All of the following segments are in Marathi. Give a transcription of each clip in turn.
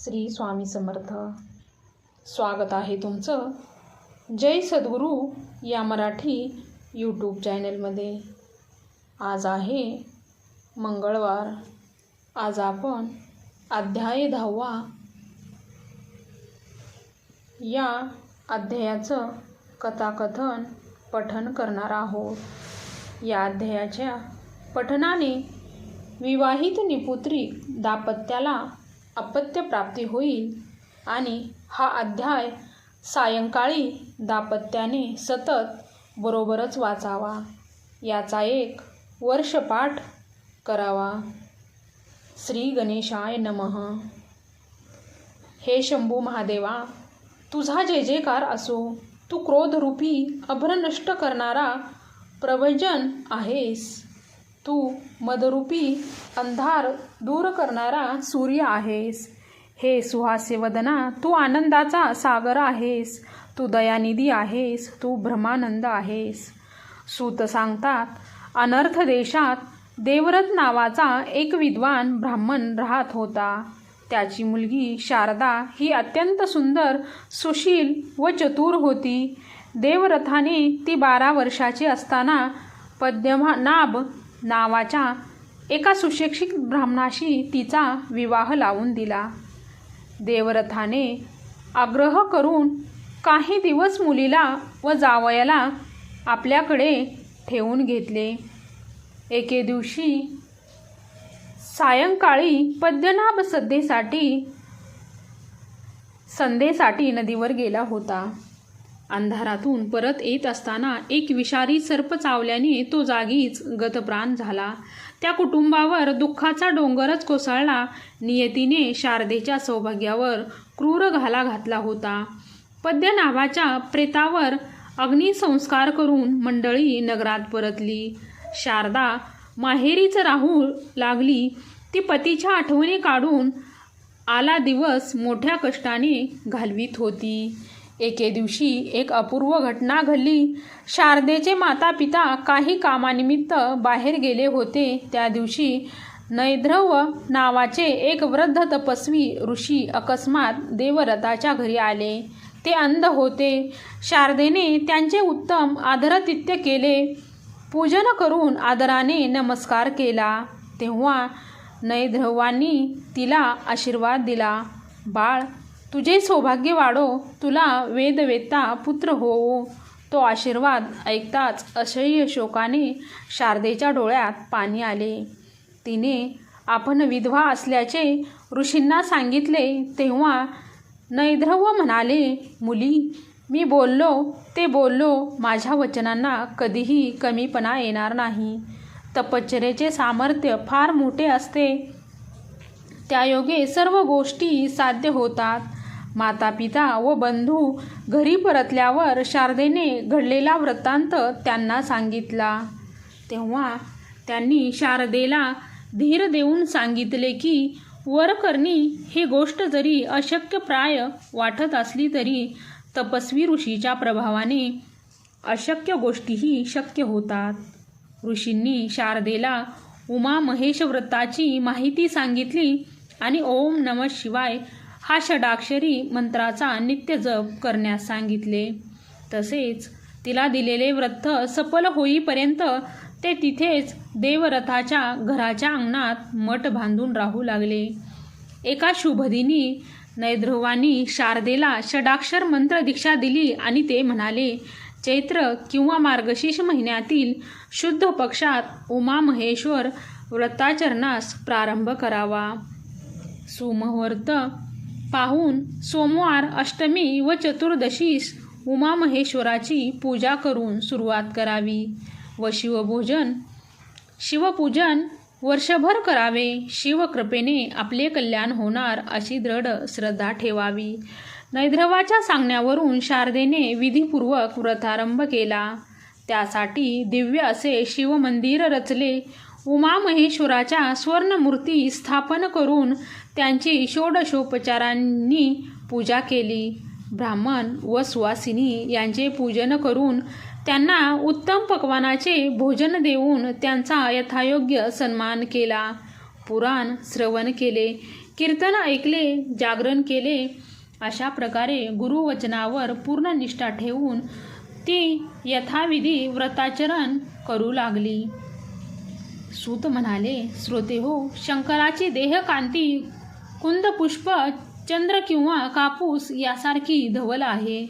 श्री स्वामी समर्थ. स्वागत आहे तुमचं जय सद्गुरू या मराठी यूट्यूब चॅनलमध्ये आज आहे मंगळवार. आज आपण अध्याय दहावा या अध्यायाचं कथाकथन पठन करणार आहोत. या अध्यायाच्या पठनाने विवाहित निपुत्री दाम्पत्याला अपत्यप्राप्ती होईल आणि हा अध्याय सायंकाळी दापत्याने सतत बरोबरच वाचावा. याचा एक वर्षपाठ करावा. श्री गणेशाय नमः. हे शंभू महादेवा तुझा जे जेकार असो तू क्रोधरूपी अभ्र नष्ट करणारा प्रवचन आहेस. तू मदरूपी अंधार दूर करणारा सूर्य आहेस. हे सुहास्यवदना तू आनंदाचा सागर आहेस. तू दयानिधी आहेस तू ब्रह्मानंद आहेस. सूत सांगतात अनर्थ देशात देवरथ नावाचा एक विद्वान ब्राह्मण राहत होता. त्याची मुलगी शारदा ही अत्यंत सुंदर सुशील व चतुर होती. देवरथाने ती बारा वर्षाची असताना पद्मनाभ नावाच्या एका सुशिक्षित ब्राह्मणाशी तिचा विवाह लावून दिला. देवरथाने आग्रह करून काही दिवस मुलीला व जावयाला आपल्याकडे ठेवून घेतले. एके दिवशी सायंकाळी पद्मनाभ सद्धेसाठी संध्येसाठी नदीवर गेला होता. अंधारातून परत येत असताना एक विषारी सर्प चावल्याने तो जागीच गतप्राण झाला. त्या कुटुंबावर दुःखाचा डोंगरच कोसळला. नियतीने शारदेच्या सौभाग्यावर क्रूर घाला घातला होता. पद्यनाभाच्या प्रेतावर अग्निसंस्कार करून मंडळी नगरात परतली. शारदा माहेरीच राहू लागली. ती पतीच्या आठवणी काढून आला दिवस मोठ्या कष्टाने घालवीत होती. एके दिवशी एक अपूर्व घटना घडली. शारदेचे माता पिता काही कामानिमित्त बाहेर गेले होते. त्या दिवशी नैद्रव नावाचे एक वृद्ध तपस्वी ऋषी अकस्मात देवरथाच्या घरी आले. ते अंध होते. शारदेने त्यांचे उत्तम आदरातिथ्य केले. पूजन करून आदराने नमस्कार केला. तेव्हा नैद्रवांनी तिला आशीर्वाद दिला. बाळ तुझे सौभाग्य वाढो तुला वेदवेत्ता पुत्र होवो. तो आशीर्वाद ऐकताच असह्य शोकाने शारदेच्या डोळ्यात पाणी आले. तिने आपण विधवा असल्याचे ऋषींना सांगितले तेव्हा नैद्रव म्हणाले मुली मी बोललो ते बोललो माझ्या वचनांना कधीही कमीपणा येणार नाही. तपश्चरेचे सामर्थ्य फार मोठे असते. त्यायोगे सर्व गोष्टी साध्य होतात. माता पिता व बंधू घरी परतल्यावर शारदेने घडलेला वृत्तांत त्यांना सांगितला. तेव्हा त्यांनी शारदेला धीर देऊन सांगितले की वरकर्णी ही गोष्ट जरी अशक्यप्राय वाटत असली तरी तपस्वी ऋषीच्या प्रभावाने अशक्य गोष्टीही शक्य होतात. ऋषींनी शारदेला उमा महेश व्रताची माहिती सांगितली आणि ओम नम शिवाय हा षडाक्षरी मंत्राचा नित्य जप करण्यास सांगितले. तसेच तिला दिलेले व्रत सफल होईपर्यंत ते तिथेच देवरथाच्या घराच्या अंगणात मठ बांधून राहू लागले. एका शुभदिनी नैध्रुवानी शारदेला षडाक्षर मंत्र दीक्षा दिली आणि ते म्हणाले चैत्र किंवा मार्गशीर्ष महिन्यातील शुद्ध पक्षात उमा महेश्वर व्रताचरणास प्रारंभ करावा. सुमुहूर्त पाहून सोमवार अष्टमी व चतुर्दशीस उमामहेश्वराची पूजा करून सुरुवात करावी. व शिवभोजन. शिवपूजन वर्षभर करावे. शिवकृपेने आपले कल्याण होणार अशी दृढ श्रद्धा ठेवावी. नैद्रवाच्या सांगण्यावरून शारदेने विधीपूर्वक व्रतारंभ केला. त्यासाठी दिव्य असे शिवमंदिर रचले. उमामहेश्वराच्या स्वर्णमूर्ती स्थापन करून त्यांची षोडशोपचारांनी पूजा केली. ब्राह्मण व सुवासिनी यांचे पूजन करून त्यांना उत्तम पकवानाचे भोजन देऊन त्यांचा यथायोग्य सन्मान केला. पुराण श्रवण केले कीर्तन ऐकले जागरण केले. अशा प्रकारे गुरुवचनावर पूर्ण निष्ठा ठेवून ती यथाविधी व्रताचरण करू लागली. सूत म्हणाले श्रोते हो शंकराची देहकांती कुंदपुष्प चंद्र किंवा कापूस यासारखी धवल आहे.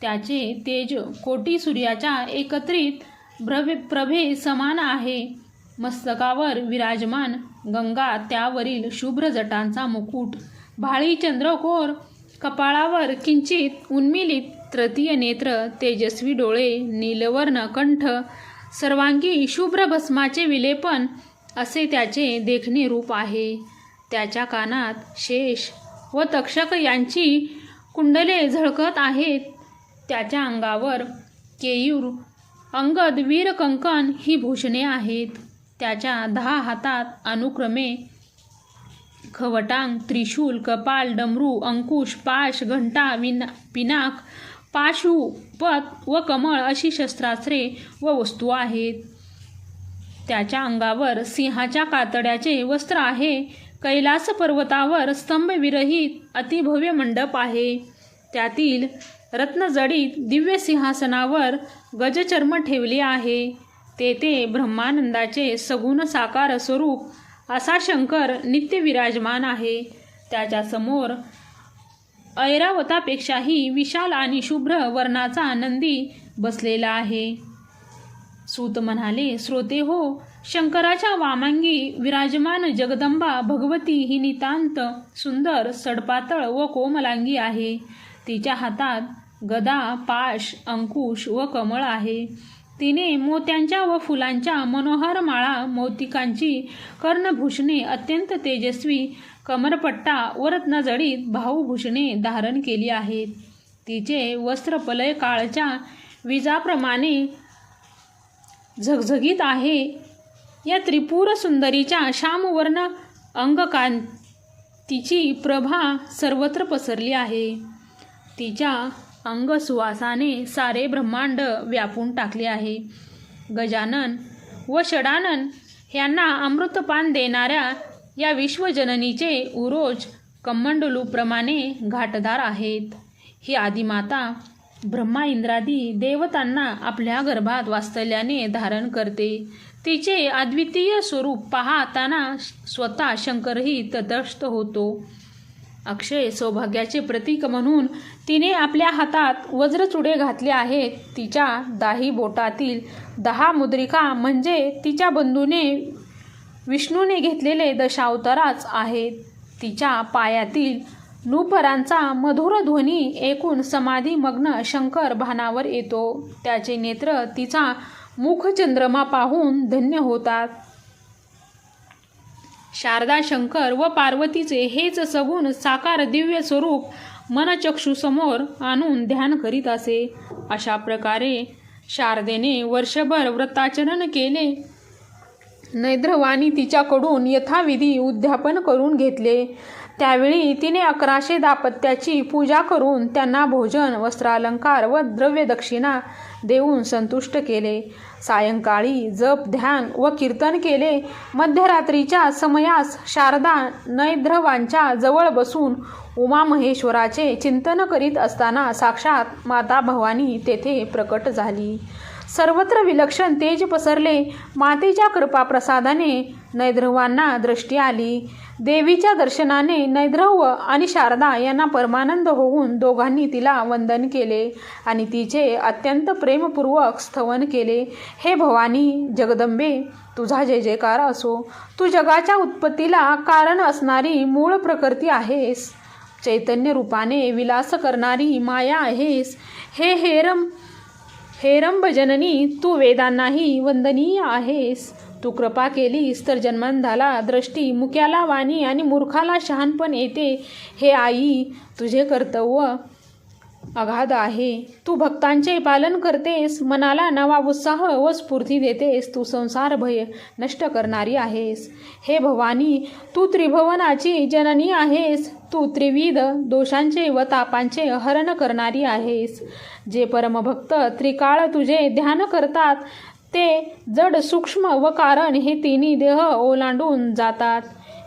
त्याचे तेज कोटी सूर्याच्या एकत्रित भ्रवे प्रभे समान आहे. मस्तकावर विराजमान गंगा त्यावरील शुभ्र जटांचा मुकुट भाळी चंद्रकोर कपाळावर किंचित उन्मिलित तृतीय नेत्र तेजस्वी डोळे नीलवर्ण कंठ सर्वांगी शुभ्र भस्माचे विलेपन असे त्याचे देखणे रूप आहे. त्याच्या कानात शेष व तक्षक यांची कुंडले झळकत आहेत. त्याच्या अंगावर केयूर अंगद वीर कंकण ही भूषणे आहेत. त्याच्या दहा हातात अनुक्रमे खवटांग त्रिशूल कपाल डमरू अंकुश पाश घंटा विना पिनाक पाशुपत व कमळ अशी शस्त्रास्त्रे व वस्तू आहेत. त्याच्या अंगावर सिंहाच्या कातड्याचे वस्त्र आहे. कैलास पर्वतावर स्तंभविरहित अतिभव्य मंडप आहे. त्यातील रत्नजडीत दिव्य सिंहासनावर गजचर्म ठेवले आहे. तेथे ब्रह्मानंदाचे सगुण साकार स्वरूप असा शंकर नित्य विराजमान आहे. त्याच्यासमोर ऐरावतापेक्षाही विशाल आणि शुभ्र वर्णाचा नंदी बसलेला आहे. सूत म्हणाले श्रोते हो शंकराच्या वामांगी विराजमान जगदंबा भगवती ही नितांत सुंदर सडपातळ व कोमलांगी आहे. तिच्या हातात गदा पाश अंकुश व कमळ आहे. तिने मोत्यांच्या व फुलांच्या मनोहर माळा मोतिकांची कर्णभूषणे अत्यंत तेजस्वी कमरपट्टा व रत्नजडीत भाऊभूषणे धारण केली आहेत. तिचे वस्त्रपलय काळच्या विजाप्रमाणे झगझगीत आहे. या त्रिपुर सुंदरीच्या श्यामवर्ण अंगकांतीची प्रभा सर्वत्र पसरली आहे. तिच्या अंगसुवासाने सारे ब्रह्मांड व्यापून टाकले आहे. गजानन व षडानन यांना अमृतपान देणाऱ्या या विश्वजननीचे उरोज कमंडलूप्रमाणे घाटदार आहेत. ही आदिमाता ब्रह्मा इंद्रादी देवतांना आपल्या गर्भात वास्तल्याने धारण करते. तिचे अद्वितीय स्वरूप पाहताना स्वतः शंकरही तटस्थ होतो. अक्षय सौभाग्याचे प्रतीक म्हणून तिने आपल्या हातात वज्रचुडे घातले आहेत. तिच्या दाही बोटातील दहा मुद्रिका म्हणजे तिच्या बंधूने विष्णूने घेतलेले दशावताराच आहेत. तिच्या पायातील नूपरांचा मधुर ध्वनी एकूण समाधीमग्न शंकर भानावर येतो. त्याचे नेत्र तिचा मुखचंद्रमा पाहून धन्य होतात. शारदा शंकर व पार्वतीचे हेच सगुण साकार दिव्य स्वरूप मनचक्षुसमोर आणून ध्यान करीत असे. अशा प्रकारे शारदेने वर्षभर व्रताचरण केले. नैद्रवाने तिच्याकडून यथाविधी उद्यापन करून घेतले. त्यावेळी तिने अकराशे दापत्याची पूजा करून त्यांना भोजन वस्त्रालंकार व द्रव्यदक्षिणा देऊन संतुष्ट केले. सायंकाळी जप ध्यान व कीर्तन केले. मध्यरात्रीच्या समयास शारदा नैद्रवांच्या जवळ बसून उमा महेश्वराचे चिंतन करीत असताना साक्षात माता भवानी तेथे प्रकट झाली. सर्वत्र विलक्षण तेज पसरले. मातेच्या कृपाप्रसादाने नैद्रवांना दृष्टी आली. देवीच्या दर्शनाने नैद्रव आणि शारदा यांना परमानंद होऊन दोघांनी तिला वंदन केले आणि तिचे अत्यंत प्रेमपूर्वक स्तवन केले. हे भवानी जगदंबे तुझा जय जयकार असो. तू जगाच्या उत्पत्तीला कारण असणारी मूळ प्रकृती आहेस. चैतन्य रूपाने विलास करणारी माया आहेस. हे हेरम हेरंब जननी तू वेदांनाही वंदनीय आहेस. तू कृपा केलीस तर जन्मांधाला दृष्टी मुक्याला वाणी आणि मूर्खाला शहाणपण येते. हे आई तुझे कर्तव्य अगाध आहे. तू भक्तांचे पालन करतेस मनाला नवा उत्साह व स्फूर्ती देतेस तू संसार भय नष्ट करणारी आहेस. हे भवानी तू त्रिभुवनाची जननी आहेस. तू त्रिविध दोषांचे व तापांचे हरण करणारी आहेस. जे परमभक्त त्रिकाळ तुझे ध्यान करतात ते जड सूक्ष्म व कारण हे तिन्ही देह ओलांडून जातात.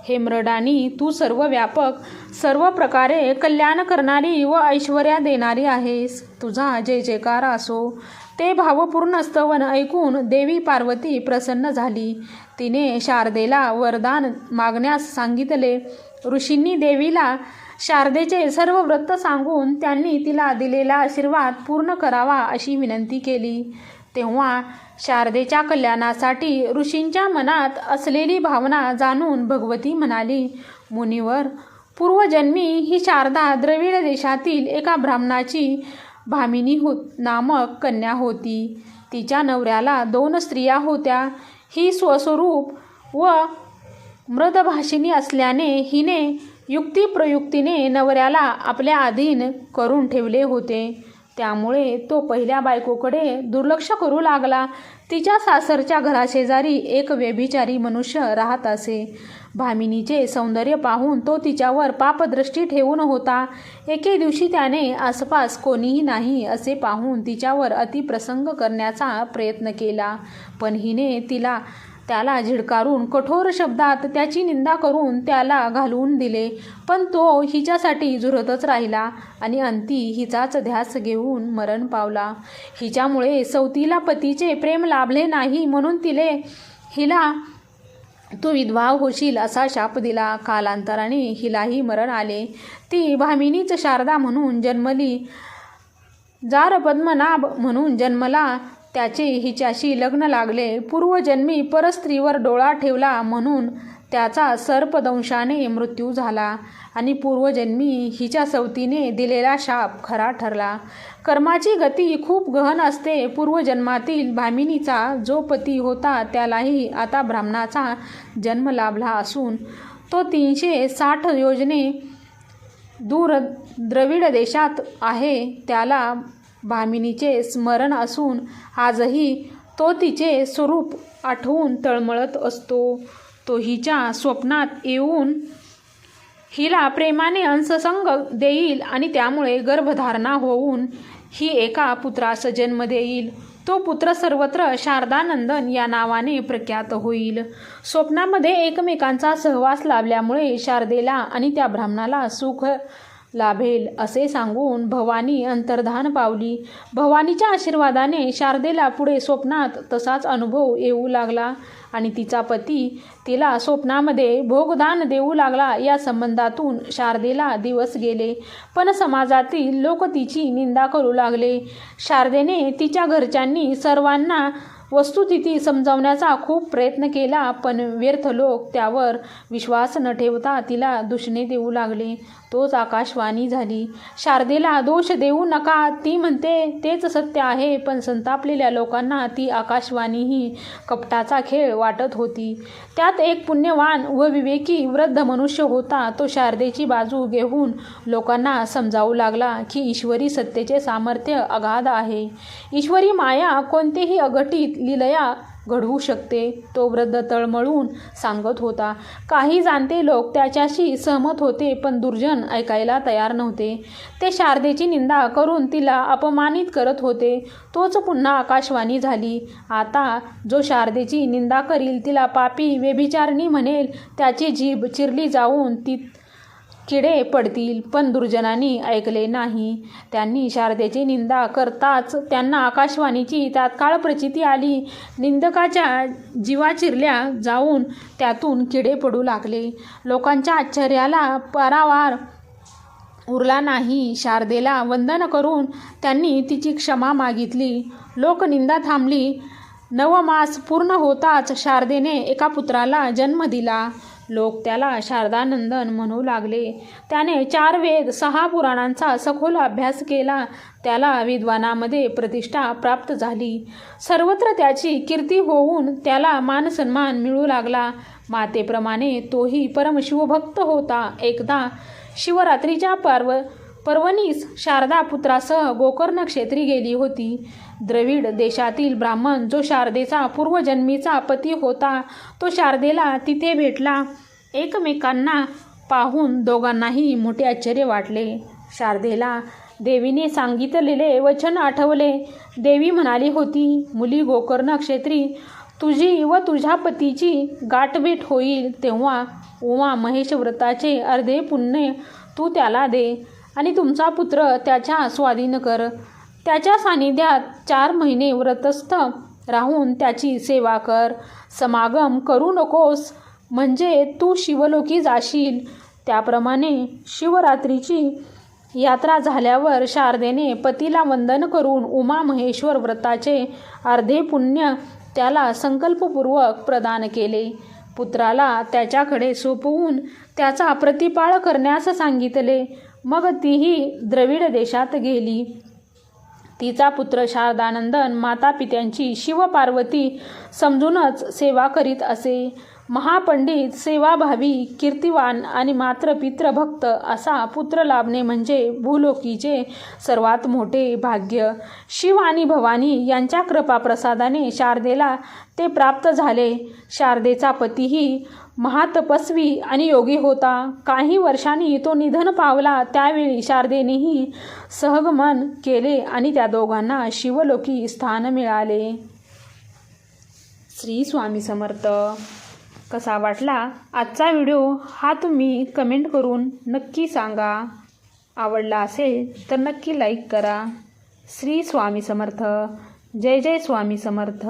हेम्रडानी तू सर्व व्यापक सर्व प्रकारे कल्याण करणारी व ऐश्वर्या देणारी आहेस. तुझा जय जयकार असो ते भावपूर्ण स्तवन ऐकून देवी पार्वती प्रसन्न झाली. तिने शारदेला वरदान मागण्यास सांगितले. ऋषींनी देवीला शारदेचे सर्व व्रत सांगून त्यांनी तिला दिलेला आशीर्वाद पूर्ण करावा अशी विनंती केली. तेव्हा शारदेच्या कल्याणासाठी ऋषींच्या मनात असलेली भावना जाणून भगवती म्हणाली मुनिवर पूर्वजन्मी ही शारदा द्रविड देशातील एका ब्राह्मणाची भामिनी हो नामक कन्या होती. तिच्या नवऱ्याला दोन स्त्रिया होत्या. ही स्वस्वरूप व मृदभाषिणी असल्याने हिने युक्तिप्रयुक्तीने नवऱ्याला आपल्या अधीन करून ठेवले होते. त्यामुळे तो पहिल्या बायकोकडे दुर्लक्ष करू लागला. तिच्या सासरच्या घराशेजारी एक व्यभिचारी मनुष्य राहत असे. भामिनीचे सौंदर्य पाहून तो तिच्यावर पापदृष्टी ठेवून होता. एके दिवशी त्याने आसपास कोणीही नाही असे पाहून तिच्यावर अतिप्रसंग करण्याचा प्रयत्न केला. पण हिने तिला त्याला झिडकारून कठोर शब्दात त्याची निंदा करून त्याला घालवून दिले. पण तो हिच्यासाठी झुरतच राहिला आणि अंती हिचाच ध्यास घेऊन मरण पावला. हिच्यामुळे सवतीला पतीचे प्रेम लाभले नाही म्हणून तिले हिला तू विधवा होशील असा शाप दिला. कालांतराने हिलाही मरण आले. ती भामिनीच शारदा म्हणून जन्मली. जार पद्मनाभ म्हणून जन्मला. त्याचे हिच्याशी लग्न लागले. पूर्वजन्मी परस्त्रीवर डोळा ठेवला म्हणून त्याचा सर्पदंशाने मृत्यू झाला आणि पूर्वजन्मी हिच्या सवतीने दिलेला शाप खरा ठरला. कर्माची गती खूप गहन असते. पूर्वजन्मातील भामिनीचा जो पती होता त्यालाही आता ब्राह्मणाचा जन्म लाभला असून तो तीनशे साठ योजने दूर द्रविड देशात आहे. त्याला भामिनीचे स्मरण असून आजही तो तिचे स्वरूप आठवून तळमळत असतो. तो हिच्या स्वप्नात येऊन हिला प्रेमाने अंशसंग देईल आणि त्यामुळे गर्भधारणा होऊन ही एका पुत्रास जन्म देईल. तो पुत्र सर्वत्र शारदानंदन या नावाने प्रख्यात होईल. स्वप्नामध्ये एकमेकांचा सहवास लाभल्यामुळे शारदेला आणि त्या ब्राह्मणाला सुख लाभेल असे सांगून भवानी अंतर्धान पावली. भवानीच्या आशीर्वादाने शारदेला पुढे स्वप्नात तसाच अनुभव येऊ लागला आणि तिचा पती तिला स्वप्नामध्ये भोगदान देऊ लागला या संबंधातून शारदेला दिवस गेले. पण समाजातील लोक तिची निंदा करू लागले. शारदेने तिच्या घरच्यांनी सर्वांना वस्तुस्थिती समजावण्याचा खूप प्रयत्न केला पण व्यर्थ लोक त्यावर विश्वास न ठेवता तिला दुषणे देऊ लागले. तोच आकाशवाणी झाली. शारदेला दोष देऊ नका ती म्हणते तेच सत्य आहे पण संतापलेल्या लोकांना ती आकाशवाणीही कपटाचा खेळ वाटत होती. त्यात एक पुण्यवान व विवेकी वृद्ध मनुष्य होता. तो शारदेची बाजू घेऊन लोकांना समजावू लागला की ईश्वरी सत्तेचे सामर्थ्य अगाध आहे. ईश्वरी माया कोणतेही अघटित लिलया घडवू शकते. तो वृद्ध तळमळून सांगत होता काही जाणते लोक त्याच्याशी सहमत होते पण दुर्जन ऐकायला तयार नव्हते. ते शारदेची निंदा करून तिला अपमानित करत होते. तोच पुन्हा आकाशवाणी झाली. आता जो शारदेची निंदा करील तिला पापी व्यभिचारणी म्हणेल त्याची जीभ चिरली जाऊन ती किडे पडतील पण दुर्जनांनी ऐकले नाही. त्यांनी शारदेची निंदा करताच त्यांना आकाशवाणीची तात्काळ प्रचिती आली. निंदकाच्या जीवा चिरल्या जाऊन त्यातून किडे पडू लागले. लोकांच्या आश्चर्याला पारावार उरला नाही. शारदेला वंदन करून त्यांनी तिची क्षमा मागितली. लोकनिंदा थांबली. नवमास पूर्ण होताच शारदेने एका पुत्राला जन्म दिला. लोक त्याला शारदानंदन म्हणू लागले. त्याने चार वेद सहा पुराणांचा सखोल अभ्यास केला. त्याला विद्वानामध्ये प्रतिष्ठा प्राप्त झाली. सर्वत्र त्याची कीर्ती होऊन त्याला मानसन्मान मिळू लागला. मातेप्रमाणे तोही परमशिवभक्त होता. एकदा शिवरात्रीच्या पर्व पर्वणीस शारदा पुत्रासह गोकर्ण क्षेत्री गेली होती. द्रविड देशातील ब्राह्मण जो शारदेचा पूर्वजन्मीचा पती होता तो शारदेला तिथे भेटला. एकमेकांना पाहून दोघांनाही मोठे आश्चर्य वाटले. शारदेला देवीने सांगितलेले वचन आठवले. देवी म्हणाली होती मुली गोकर्ण क्षेत्री तुझी व तुझ्या पतीची गाठभेट होईल. तेव्हा उमा महेश व्रताचे अर्धे पुण्य तू त्याला दे आणि तुमचा पुत्र त्याच्या स्वाधीन कर. त्याच्या सानिध्यात चार महिने व्रतस्थ राहून त्याची सेवा कर समागम करू नकोस म्हणजे तू शिवलोकी जाशील. त्याप्रमाणे शिवरात्रीची यात्रा झाल्यावर शारदेने पतीला वंदन करून उमा महेश्वर व्रताचे अर्धे पुण्य त्याला संकल्पपूर्वक प्रदान केले. पुत्राला त्याच्याकडे सोपवून त्याचा प्रतिपाळ करण्यास सांगितले. मग तीही द्रविड देशात गेली. तिचा पुत्र शारदानंदन माता पित्यांची शिवपार्वती समजूनच सेवा करीत असे. महापंडित सेवाभावी कीर्तिवान आणि मात्र पितृभक्त असा पुत्र लाभणे म्हणजे भूलोकीचे सर्वात मोठे भाग्य. शिव आणि भवानी यांच्या कृपाप्रसादाने शारदेला ते प्राप्त झाले. शारदेचा पतीही महातपस्वी आणि योगी होता. काही वर्षांनी तो निधन पावला. त्यावेळी शारदेनेही सहगमन केले आणि त्या दोघांना शिवलोकी स्थान मिळाले. श्री स्वामी समर्थ. कसा वाटला आजचा व्हिडिओ हा तुम्ही कमेंट करून नक्की सांगा. आवडला असेल तर नक्की लाईक करा. श्री स्वामी समर्थ. जय जय स्वामी समर्थ.